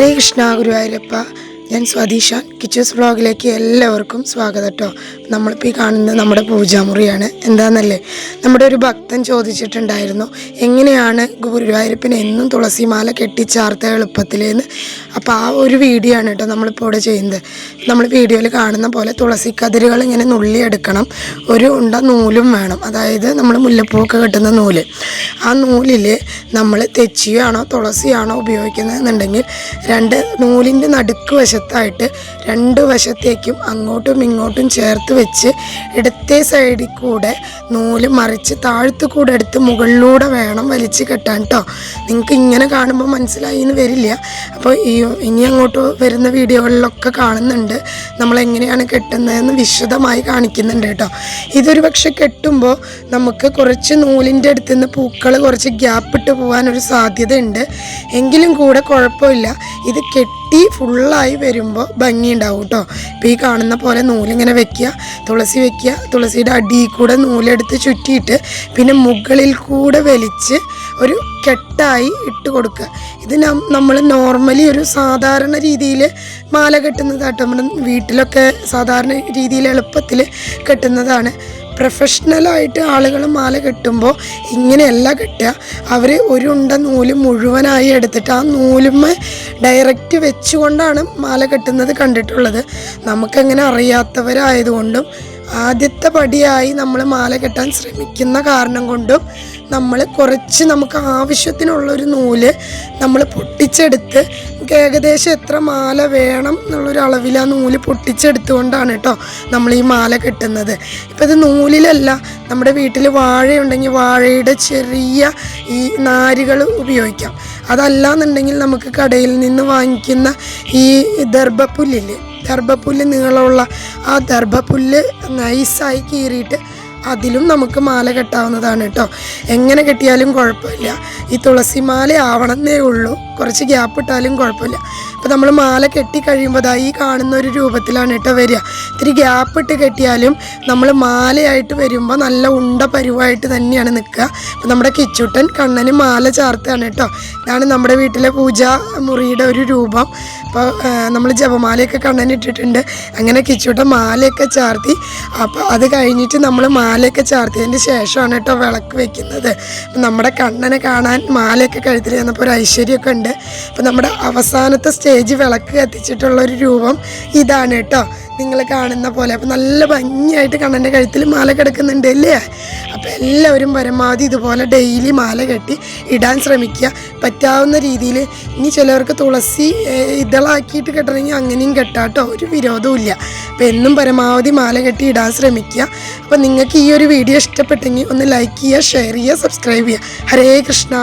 ഹരേ കൃഷ്ണ ഗുരുവായൂരപ്പ. ഞാൻ സ്വദീഷ. കിച്ചൂസ് വ്ളോഗിലേക്ക് എല്ലാവർക്കും സ്വാഗതം കേട്ടോ നമ്മളിപ്പോൾ ഈ കാണുന്നത് നമ്മുടെ പൂജാമുറിയാണ്. എന്താണെന്നല്ലേ നമ്മുടെ ഒരു ഭക്തൻ ചോദിച്ചിട്ടുണ്ടായിരുന്നു എങ്ങനെയാണ് ഗുരുവായൂരപ്പന് എന്നും തുളസിമാല കെട്ടിച്ചാർത്ത എളുപ്പത്തിലെന്ന്? അപ്പോൾ ആ ഒരു വീഡിയോ ആണ് കേട്ടോ നമ്മളിപ്പോൾ ഇവിടെ ചെയ്യുന്നത്. നമ്മൾ വീഡിയോയിൽ കാണുന്ന പോലെ തുളസി കതിരുകൾ ഇങ്ങനെ നുള്ളിയെടുക്കണം. ഒരു ഉണ്ട നൂലും വേണം. അതായത് നമ്മൾ മുല്ലപ്പൂവൊക്കെ കെട്ടുന്ന നൂൽ. ആ നൂലിൽ നമ്മൾ തെച്ചിയാണോ തുളസിയാണോ ഉപയോഗിക്കുന്നത് എന്നുണ്ടെങ്കിൽ രണ്ട് നൂലിന്റെ നടുക്ക് വശത്തായിട്ട് രണ്ട് വശത്തേക്കും അങ്ങോട്ടും ഇങ്ങോട്ടും ചേർത്ത് വെച്ച് ഇടത്തെ സൈഡിൽ കൂടെ നൂൽ മറിച്ച് താഴത്ത് കൂടെ എടുത്ത് മുകളിലൂടെ വേണം വലിച്ച് കെട്ടാൻ കേട്ടോ നിങ്ങൾക്ക് ഇങ്ങനെ കാണുമ്പോൾ മനസ്സിലായി എന്ന് വരില്ല. അപ്പോൾ ഈ ഇനി അങ്ങോട്ട് വരുന്ന വീഡിയോകളിലൊക്കെ കാണുന്നുണ്ട്. നമ്മൾ എങ്ങനെയാണ് കെട്ടുന്നതെന്ന് വിശദമായി കാണിക്കുന്നുണ്ട് കേട്ടോ ഇതൊരു പക്ഷെ കെട്ടുമ്പോൾ നമുക്ക് കുറച്ച് നൂലിന്റെ അടുത്ത് നിന്ന് പൂക്കൾ കുറച്ച് ഗ്യാപ്പ് ഇട്ട് പോകാനൊരു സാധ്യതയുണ്ട്. എങ്കിലും കൂടെ കുഴപ്പമില്ല. ഇത് കെട്ടി ഫുള്ളായി വരുമ്പോൾ ഭംഗിയുണ്ടാവും കേട്ടോ ഇപ്പോൾ ഈ കാണുന്ന പോലെ നൂലിങ്ങനെ വെക്കുക തുളസി വെക്കുക തുളസിയുടെ അടിയിൽ കൂടെ നൂലെടുത്ത് ചുറ്റിയിട്ട് പിന്നെ മുകളിൽ കൂടെ വലിച്ച് ഒരു കെട്ടായി ഇട്ട് കൊടുക്കുക. ഇത് നമ്മൾ നോർമലി ഒരു സാധാരണ രീതിയിൽ മാല കെട്ടുന്നതാട്ടോ. നമ്മുടെ വീട്ടിലൊക്കെ സാധാരണ രീതിയിൽ എളുപ്പത്തിൽ കെട്ടുന്നതാണ്. പ്രൊഫഷണലായിട്ട് ആളുകൾ മാല കെട്ടുമ്പോൾ ഇങ്ങനെയല്ല കെട്ടുക. അവർ ഒരുണ്ട നൂൽ മുഴുവനായി എടുത്തിട്ട് ആ നൂലുമ്മ ഡയറക്റ്റ് വെച്ചുകൊണ്ടാണ് മാല കെട്ടുന്നത് കണ്ടിട്ടുള്ളത്. നമുക്കങ്ങനെ അറിയാത്തവരായതുകൊണ്ടും ആദ്യത്തെ പടിയായി നമ്മൾ മാല കെട്ടാൻ ശ്രമിക്കുന്ന കാരണം കൊണ്ടും നമ്മൾ കുറച്ച് നമുക്ക് ആവശ്യത്തിനുള്ളൊരു നൂൽ നമ്മൾ പൊട്ടിച്ചെടുത്ത് നമുക്ക് ഏകദേശം എത്ര മാല വേണം എന്നുള്ളൊരു അളവിൽ ആ നൂൽ പൊട്ടിച്ചെടുത്തുകൊണ്ടാണ് കേട്ടോ നമ്മൾ ഈ മാല കെട്ടുന്നത്. ഇപ്പം ഇത് നൂലിലല്ല നമ്മുടെ വീട്ടിൽ വാഴയുണ്ടെങ്കിൽ വാഴയുടെ ചെറിയ ഈ നാരുകൾ ഉപയോഗിക്കാം. അതല്ല എന്നുണ്ടെങ്കിൽ നമുക്ക് കടയിൽ നിന്ന് വാങ്ങിക്കുന്ന ഈ ദർഭപ്പുല്ലില്ലേ ദർഭപ്പുല്ല് നീളമുള്ള ആ ദർഭപ്പുല്ല് നൈസായി കീറിയിട്ട് അതിലും നമുക്ക് മാല കെട്ടാവുന്നതാണ് കേട്ടോ. എങ്ങനെ കെട്ടിയാലും കുഴപ്പമില്ല. ഈ തുളസി മാല ആവണമെന്നേ ഉള്ളൂ. കുറച്ച് ഗ്യാപ്പ് ഇട്ടാലും കുഴപ്പമില്ല. അപ്പോൾ നമ്മൾ മാല കെട്ടി കഴിയുമ്പോൾ അതായി കാണുന്ന ഒരു രൂപത്തിലാണ് കേട്ടോ വരിക. ഇത്തിരി ഗ്യാപ്പ് ഇട്ട് കെട്ടിയാലും നമ്മൾ മാലയായിട്ട് വരുമ്പോൾ നല്ല ഉണ്ട പരുവായിട്ട് തന്നെയാണ് നിൽക്കുക. അപ്പോൾ നമ്മുടെ കിച്ചുട്ടൻ കണ്ണന് മാല ചാർത്താണ് കേട്ടോ. ഇതാണ് നമ്മുടെ വീട്ടിലെ പൂജാ മുറിയുടെ ഒരു രൂപം. അപ്പോൾ നമ്മൾ ജപമാലയൊക്കെ കണ്ണനിട്ടിട്ടുണ്ട്. അങ്ങനെ കിച്ചുട്ടൻ മാലയൊക്കെ ചാർത്തി. അപ്പോൾ അത് കഴിഞ്ഞിട്ട് നമ്മൾ മാലയൊക്കെ ചാർത്തിയതിന് ശേഷമാണ് കേട്ടോ വിളക്ക് വെക്കുന്നത്. നമ്മുടെ കണ്ണനെ കാണാൻ മാലയൊക്കെ കഴുത്തിൽ ചെന്നപ്പോൾ ഒരു ഐശ്വര്യമൊക്കെ ഉണ്ട്. അപ്പം നമ്മുടെ അവസാനത്തെ സ്റ്റേജ് വിളക്ക് കത്തിച്ചിട്ടുള്ള ഒരു രൂപം ഇതാണ് കേട്ടോ. നിങ്ങൾ കാണുന്ന പോലെ. അപ്പം നല്ല ഭംഗിയായിട്ട് കണ്ണന്റെ കഴുത്തിൽ മാല കിടക്കുന്നുണ്ട് അല്ലേ? അപ്പോൾ എല്ലാവരും പരമാവധി ഇതുപോലെ ഡെയിലി മാല കെട്ടി ഇടാൻ ശ്രമിക്കുക. പറ്റാവുന്ന രീതിയിൽ ഇനി ചിലവർക്ക് തുളസി ഇതളാക്കിയിട്ട് കെട്ടണമെങ്കിൽ അങ്ങനെയും കെട്ടാട്ടോ ഒരു വിരോധവും ഇല്ല അപ്പോൾ എന്നും പരമാവധി മാല കെട്ടി ഇടാൻ ശ്രമിക്കുക. അപ്പോൾ നിങ്ങൾക്ക് ഈ ഒരു വീഡിയോ ഇഷ്ടപ്പെട്ടെങ്കിൽ ഒന്ന് ലൈക്ക് ചെയ്യുക ഷെയർ ചെയ്യുക സബ്സ്ക്രൈബ് ചെയ്യുക. ഹരേ കൃഷ്ണ.